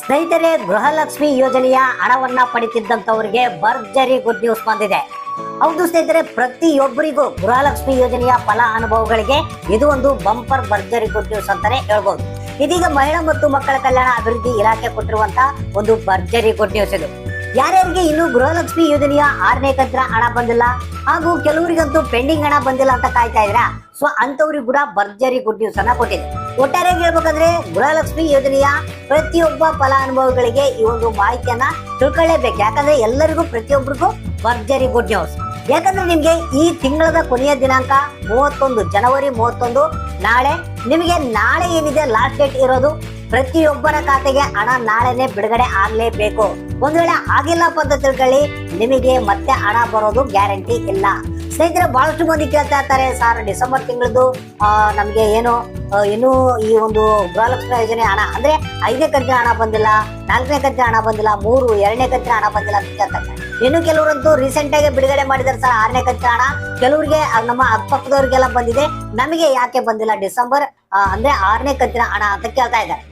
ಸ್ನೇಹಿತರೆ, ಗೃಹಲಕ್ಷ್ಮಿ ಯೋಜನೆಯ ಹಣವನ್ನ ಪಡಿತಿದ್ದಂತವರಿಗೆ ಭರ್ಜರಿ ಗುಡ್ ನ್ಯೂಸ್ ಬಂದಿದೆ. ಹೌದು ಸ್ನೇಹಿತರೆ, ಪ್ರತಿಯೊಬ್ಬರಿಗೂ ಗೃಹಲಕ್ಷ್ಮಿ ಯೋಜನೆಯ ಫಲ ಅನುಭವಗಳಿಗೆ ಇದು ಒಂದು ಬಂಪರ್ ಭರ್ಜರಿ ಗುಡ್ ನ್ಯೂಸ್ ಅಂತಾನೆ ಹೇಳ್ಬೋದು. ಇದೀಗ ಮಹಿಳಾ ಮತ್ತು ಮಕ್ಕಳ ಕಲ್ಯಾಣ ಅಭಿವೃದ್ಧಿ ಇಲಾಖೆ ಕೊಟ್ಟಿರುವಂತ ಒಂದು ಭರ್ಜರಿ ಗುಡ್ ನ್ಯೂಸ್ ಇದು. ಯಾರ್ಯಾರಿಗೆ ಇನ್ನು ಗೃಹಲಕ್ಷ್ಮಿ ಯೋಜನೆಯ ಆರನೇ ಕಂತಿನ ಹಣ ಬಂದಿಲ್ಲ ಹಾಗೂ ಕೆಲವರಿಗಂತೂ ಪೆಂಡಿಂಗ್ ಹಣ ಬಂದಿಲ್ಲ ಅಂತ ಕಾಯ್ತಾ ಇದ್ರ ಸೊ ಅಂತವ್ರಿಗೆ ಕೂಡ ಭರ್ಜರಿ ಗುಡ್ ನ್ಯೂಸ್ ಅನ್ನ ಕೊಟ್ಟಿದೆ. ಒಟ್ಟಾರೆ ಹೇಳ್ಬೇಕಂದ್ರೆ ಗೃಹಲಕ್ಷ್ಮಿ ಯೋಜನೆಯ ಪ್ರತಿಯೊಬ್ಬ ಫಲಾನುಭವಿಗಳಿಗೆ ಈ ಒಂದು ಮಾಹಿತಿಯನ್ನ ತಿಳ್ಕೊಳ್ಳೇಬೇಕು. ಯಾಕಂದ್ರೆ ಎಲ್ಲರಿಗೂ ಪ್ರತಿಯೊಬ್ಬರಿಗೂ ಭರ್ಜರಿ ಗುಡ್ ನ್ಯೂಸ್ ಯಾಕಂದ್ರೆ ನಿಮ್ಗೆ ಈ ತಿಂಗಳದ ಕೊನೆಯ ದಿನಾಂಕ ಮೂವತ್ತೊಂದು, ಜನವರಿ ಮೂವತ್ತೊಂದು, ನಾಳೆ ನಿಮಗೆ ನಾಳೆ ಏನಿದೆ ಲಾಸ್ಟ್ ಡೇಟ್ ಇರೋದು, ಪ್ರತಿಯೊಬ್ಬರ ಖಾತೆಗೆ ಹಣ ನಾಳೆನೆ ಬಿಡುಗಡೆ ಆಗ್ಲೇಬೇಕು. ಒಂದ್ ವೇಳೆ ಆಗಿಲ್ಲಪ್ಪ ಅಂತ ತಿಳ್ಕೊಳ್ಳಿ, ನಿಮಗೆ ಮತ್ತೆ ಹಣ ಬರೋದು ಗ್ಯಾರಂಟಿ ಇಲ್ಲ. ಸ್ನೇಹಿತರೆ ಬಹಳಷ್ಟು ಮಂದಿ ಕೇಳ್ತಾ ಇರ್ತಾರೆ ಸರ್, ಡಿಸೆಂಬರ್ ತಿಂಗಳದ್ದು ನಮಗೆ ಏನು ಇನ್ನೂ ಈ ಒಂದು ಗೃಹಲಕ್ಷ್ಮಿ ಯೋಜನೆ ಹಣ, ಅಂದ್ರೆ ಐದನೇ ಕಂತಿನ ಹಣ ಬಂದಿಲ್ಲ, ನಾಲ್ಕನೇ ಕಂತಿನ ಹಣ ಬಂದಿಲ್ಲ, ಮೂರು, ಎರಡನೇ ಕಂತಿನ ಹಣ ಬಂದಿಲ್ಲ ಅಂತ ಕೇಳ್ತಾರೆ ಇನ್ನು ಕೆಲವರಂತೂ ರೀಸೆಂಟ್ ಆಗಿ ಬಿಡುಗಡೆ ಮಾಡಿದಾರೆ ಸರ್, ಆರನೇ ಕಂತಿನ ಹಣ. ಕೆಲವರಿಗೆ ನಮ್ಮ ಅಕ್ಕಪಕ್ಕದವ್ರಿಗೆಲ್ಲ ಬಂದಿದೆ. ನಮಗೆ ಯಾಕೆ ಬಂದಿಲ್ಲ ಡಿಸೆಂಬರ್ ಅಂದ್ರೆ ಆರನೇ ಕಂತಿನ ಹಣ ಅಂತ ಕೇಳ್ತಾ ಇದ್ದಾರೆ.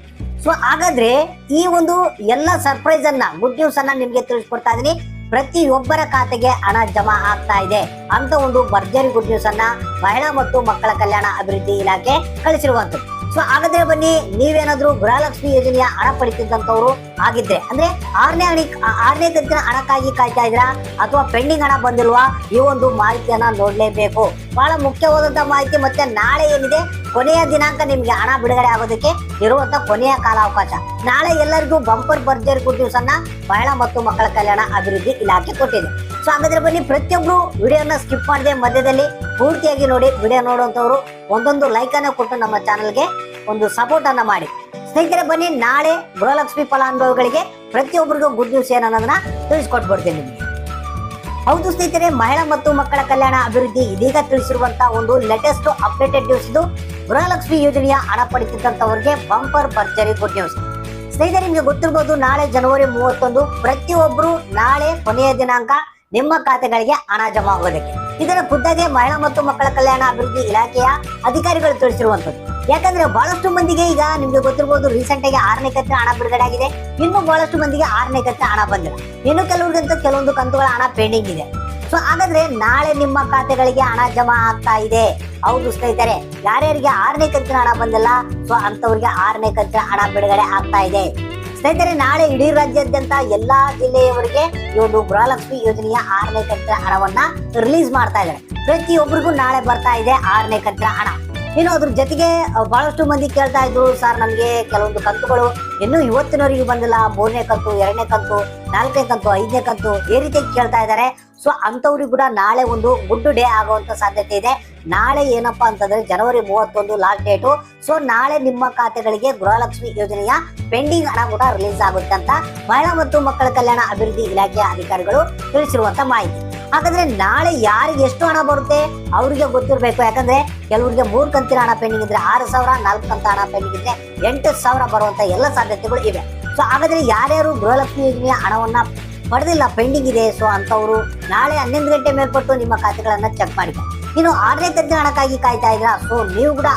ಸೊ ಹಾಗಾದ್ರೆ ಈ ಒಂದು ಎಲ್ಲ ಸರ್ಪ್ರೈಸ್ ಅನ್ನ ಗುಡ್ ನ್ಯೂಸ್ ಅನ್ನ ನಿಮ್ಗೆ ತಿಳಿಸ್ಕೊಡ್ತಾ ಇದೀನಿ ಪ್ರತಿಯೊಬ್ಬರ ಖಾತೆಗೆ ಹಣ ಜಮಾ ಆಗ್ತಾ ಇದೆ. ಅಂತ ಒಂದು ಭರ್ಜರಿ ಗುಡ್ ನ್ಯೂಸ್ ಅನ್ನ ಮಹಿಳಾ ಮತ್ತು ಮಕ್ಕಳ ಕಲ್ಯಾಣ ಅಭಿವೃದ್ಧಿ ಇಲಾಖೆ ಕಳಿಸಿರುವಂತದ್ದು ಸೊ ಹಾಗಾದ್ರೆ ಬನ್ನಿ, ನೀವೇನಾದ್ರೂ ಗೃಹಲಕ್ಷ್ಮಿ ಯೋಜನೆಯ ಹಣ ಪಡಿತಿದ್ದಂತವ್ರು ಆಗಿದ್ರೆ, ಅಂದ್ರೆ ಆರನೇ ಹಣಿ ಆರನೇ ಕಂತಿನ ಹಣಕ್ಕಾಗಿ ಕಾಯ್ತಾ ಇದ್ರಾ ಅಥವಾ ಪೆಂಡಿಂಗ್ ಹಣ ಬಂದಿಲ್ವಾ? ಈ ಒಂದು ಮಾಹಿತಿಯನ್ನ ನೋಡ್ಲೇಬೇಕು. ಬಹಳ ಮುಖ್ಯವಾದಂತ ಮಾಹಿತಿ ಮತ್ತೆ ನಾಳೆ ಏನಿದೆ? ಕೊನೆಯ ದಿನಾಂಕ ನಿಮ್ಗೆ ಹಣ ಬಿಡುಗಡೆ ಆಗೋದಕ್ಕೆ ಇರುವಂತ ಕೊನೆಯ ಕಾಲಾವಕಾಶ. ನಾಳೆ ಎಲ್ಲರಿಗೂ ಬಂಪರ್ ಬರ್ಜರಿ ಗುಡ್ ನ್ಯೂಸ್ ಅನ್ನ ಮಹಿಳಾ ಮತ್ತು ಮಕ್ಕಳ ಕಲ್ಯಾಣ ಅಭಿವೃದ್ಧಿ ಇಲಾಖೆ ಕೊಟ್ಟಿದೆ. ಸೊ ಹಾಗಾದ್ರೆ ಬನ್ನಿ, ಪ್ರತಿಯೊಬ್ರು ವಿಡಿಯೋನ ಸ್ಕಿಪ್ ಮಾಡದೆ ಮಧ್ಯದಲ್ಲಿ ಪೂರ್ತಿಯಾಗಿ ನೋಡಿ, ವಿಡಿಯೋ ನೋಡುವಂತವ್ರು ಒಂದೊಂದು ಲೈಕ್ ಅನ್ನ ಕೊಟ್ಟು ನಮ್ಮ ಚಾನಲ್ಗೆ ಒಂದು ಸಪೋರ್ಟ್ ಅನ್ನ ಮಾಡಿ. ಸ್ನೇಹಿತರೆ ಬನ್ನಿ, ನಾಳೆ ಗೃಹಲಕ್ಷ್ಮಿ ಫಲಾನುಭವಿಗಳಿಗೆ ಪ್ರತಿಯೊಬ್ಬರಿಗೂ ಗುಡ್ ನ್ಯೂಸ್ ಏನನ್ನೋದನ್ನ ತಿಳಿಸ್ಕೊಟ್ಬಿಡ್ತೀನಿ ನಿಮಗೆ. ಹೌದು ಸ್ನೇಹಿತರೆ, ಮಹಿಳಾ ಮತ್ತು ಮಕ್ಕಳ ಕಲ್ಯಾಣ ಅಭಿವೃದ್ಧಿ ಇದೀಗ ತಿಳಿಸಿರುವಂತಹ ಒಂದು ಲೇಟೆಸ್ಟ್ ಅಪ್ಡೇಟೆಡ್ ನ್ಯೂಸ್ ಇದು. ಗೃಹಲಕ್ಷ್ಮಿ ಯೋಜನೆಯ ಹಣ ಪಡೆದಿದ್ದಂಥವ್ರಿಗೆ ಬಂಪರ್ ಭರ್ಜರಿ ಗುಡ್ ನ್ಯೂಸ್. ಸ್ನೇಹಿತರೆ, ನಿಮಗೆ ಗೊತ್ತಿರ್ಬೋದು, ನಾಳೆ ಜನವರಿ ಮೂವತ್ತೊಂದು ಪ್ರತಿಯೊಬ್ಬರು ನಾಳೆ ಕೊನೆಯ ದಿನಾಂಕ ನಿಮ್ಮ ಖಾತೆಗಳಿಗೆ ಹಣ ಜಮಾ ಆಗೋದಕ್ಕೆ. ಇದರ ಖುದ್ದಾಗೆ ಮಹಿಳಾ ಮತ್ತು ಮಕ್ಕಳ ಕಲ್ಯಾಣ ಅಭಿವೃದ್ಧಿ ಇಲಾಖೆಯ ಅಧಿಕಾರಿಗಳು ತಿಳಿಸಿರುವಂತದ್ದು. ಯಾಕಂದ್ರೆ ಬಹಳಷ್ಟು ಮಂದಿಗೆ ಈಗ ನಿಮ್ಗೆ ಗೊತ್ತಿರ್ಬೋದು ರೀಸೆಂಟ್ ಆಗಿ ಆರನೇ ಕತ್ತೆ ಹಣ ಬಿಡುಗಡೆ ಆಗಿದೆ. ಇನ್ನು ಬಹಳಷ್ಟು ಮಂದಿಗೆ ಆರನೇ ಕತ್ತೆ ಹಣ ಬಂದಿಲ್ಲ. ಇನ್ನು ಕೆಲವರಿಗಂತೂ ಕೆಲವೊಂದು ಕಂತುಗಳ ಹಣ ಪೆಂಡಿಂಗ್ ಇದೆ. ಸೊ ಹಾಗಾದ್ರೆ ನಾಳೆ ನಿಮ್ಮ ಖಾತೆಗಳಿಗೆ ಹಣ ಜಮಾ ಆಗ್ತಾ ಇದೆ. ಹೌದು ಸ್ನೇಹಿತರೆ, ಯಾರ್ಯಾರಿಗೆ ಆರನೇ ಕಂತಿನ ಹಣ ಬಂದಿಲ್ಲ ಸೊ ಅಂತವ್ರಿಗೆ ಆರನೇ ಕಂತಿನ ಹಣ ಬಿಡುಗಡೆ ಆಗ್ತಾ ಇದೆ. ಸ್ನೇಹಿತರೆ, ನಾಳೆ ಇಡೀ ರಾಜ್ಯಾದ್ಯಂತ ಎಲ್ಲಾ ಜಿಲ್ಲೆಯವರಿಗೆ ಈ ಒಂದು ಗೃಹಲಕ್ಷ್ಮಿ ಯೋಜನೆಯ ಆರನೇ ಕಂತಿನ ಹಣವನ್ನ ರಿಲೀಸ್ ಮಾಡ್ತಾ ಇದ್ದಾರೆ. ಪ್ರತಿಯೊಬ್ಬರಿಗೂ ನಾಳೆ ಬರ್ತಾ ಇದೆ ಆರನೇ ಕಂತಿನ ಹಣ. ಇನ್ನು ಅದ್ರ ಜೊತೆಗೆ ಬಹಳಷ್ಟು ಮಂದಿ ಕೇಳ್ತಾ ಇದ್ರು, ಸರ್ ನಮಗೆ ಕೆಲವೊಂದು ಕಂತುಗಳು ಇನ್ನೂ ಇವತ್ತಿನವರೆಗೂ ಬಂದಿಲ್ಲ. ಮೂರನೇ ಕಂತು, ಎರಡನೇ ಕಂತು, ನಾಲ್ಕನೇ ಕಂತು, ಐದನೇ ಕಂತು, ಈ ರೀತಿ ಕೇಳ್ತಾ ಇದ್ದಾರೆ. ಸೊ ಅಂತವ್ರಿಗೆ ಕೂಡ ನಾಳೆ ಒಂದು ಗುಡ್ ಡೇ ಆಗುವಂತ ಸಾಧ್ಯತೆ ಇದೆ. ನಾಳೆ ಏನಪ್ಪಾ ಅಂತಂದ್ರೆ, ಜನವರಿ ಮೂವತ್ತೊಂದು ಲಾಸ್ಟ್ ಡೇಟು. ಸೊ, ನಾಳೆ ನಿಮ್ಮ ಖಾತೆಗಳಿಗೆ ಗೃಹಲಕ್ಷ್ಮಿ ಯೋಜನೆಯ ಪೆಂಡಿಂಗ್ ಹಣ ಕೂಡ ರಿಲೀಸ್ ಆಗುತ್ತೆ ಅಂತ ಮಹಿಳಾ ಮತ್ತು ಮಕ್ಕಳ ಕಲ್ಯಾಣ ಅಭಿವೃದ್ಧಿ ಇಲಾಖೆಯ ಅಧಿಕಾರಿಗಳು ತಿಳಿಸಿರುವಂತ ಮಾಹಿತಿ. ಹಾಗಾದ್ರೆ ನಾಳೆ ಯಾರಿಗೆ ಎಷ್ಟು ಹಣ ಬರುತ್ತೆ? ಅವರಿಗೆ ಗೊತ್ತಿರಬೇಕು. ಯಾಕಂದ್ರೆ ಕೆಲವರಿಗೆ ಮೂರು ಕಂತಿನ ಹಣ ಪೆಂಡಿಂಗ್ ಇದ್ರೆ ಆರು ಸಾವಿರ, ನಾಲ್ಕು ಕಂತ ಹಣ ಪೆಂಡಿಂಗ್ ಇದ್ರೆ ಎಂಟು ಸಾವಿರ ಬರುವಂತ ಎಲ್ಲ ಸಾಧ್ಯತೆಗಳು ಇವೆ. ಸೊ ಹಾಗಾದ್ರೆ ಯಾರ್ಯಾರು ಗೃಹಲಕ್ಷ್ಮಿ ಯೋಜನೆಯ ಹಣವನ್ನ ಪಡೆದಿಲ್ಲ ಪೆಂಡಿಂಗ್ ಇದೆ ಸೊ ಅಂತವರು ನಾಳೆ ಹನ್ನೊಂದು ಗಂಟೆ ಮೇಲ್ಪಟ್ಟು ನಿಮ್ಮ ಖಾತೆಗಳನ್ನ ಚೆಕ್ ಮಾಡಿ. ಇನ್ನು ಆರನೇ ಕಂತಿನ ಹಣಕ್ಕಾಗಿ ಕಾಯ್ತಾ ಇದ್ರ ಸೊ ನೀವು ಕೂಡ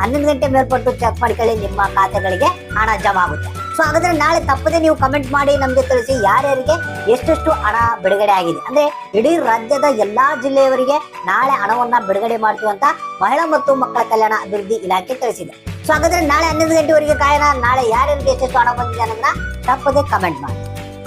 ಹನ್ನೊಂದು ಗಂಟೆ ಮೇಲ್ಪಟ್ಟು ಚೆಕ್ ಮಾಡ್ಕೊಳ್ಳಿ ನಿಮ್ಮ ಖಾತೆಗಳಿಗೆ ಹಣ ಜಮಾ ಆಗುತ್ತೆ. ಸೊ ಹಾಗಾದ್ರೆ ನಾಳೆ ತಪ್ಪದೆ ನೀವು ಕಮೆಂಟ್ ಮಾಡಿ ನಮಗೆ ತಿಳಿಸಿ ಯಾರ್ಯಾರಿಗೆ ಎಷ್ಟೆಷ್ಟು ಹಣ ಬಿಡುಗಡೆ ಆಗಿದೆ. ಅಂದ್ರೆ ಇಡೀ ರಾಜ್ಯದ ಎಲ್ಲಾ ಜಿಲ್ಲೆಯವರಿಗೆ ನಾಳೆ ಹಣವನ್ನ ಬಿಡುಗಡೆ ಮಾಡ್ತೀವಿ ಅಂತ ಮಹಿಳಾ ಮತ್ತು ಮಕ್ಕಳ ಕಲ್ಯಾಣ ಅಭಿವೃದ್ಧಿ ಇಲಾಖೆ ತಿಳಿಸಿದೆ. ಸೊ ಹಾಗಾದ್ರೆ ನಾಳೆ ಹನ್ನೊಂದು ಗಂಟೆವರೆಗೆ ಕಾಯೋಣ. ನಾಳೆ ಯಾರ್ಯಾರಿಗೆ ಎಷ್ಟೆಷ್ಟು ಹಣ ಬಂದಿದೆ ಅನ್ನೋದನ್ನ ತಪ್ಪದೆ ಕಮೆಂಟ್ ಮಾಡಿ.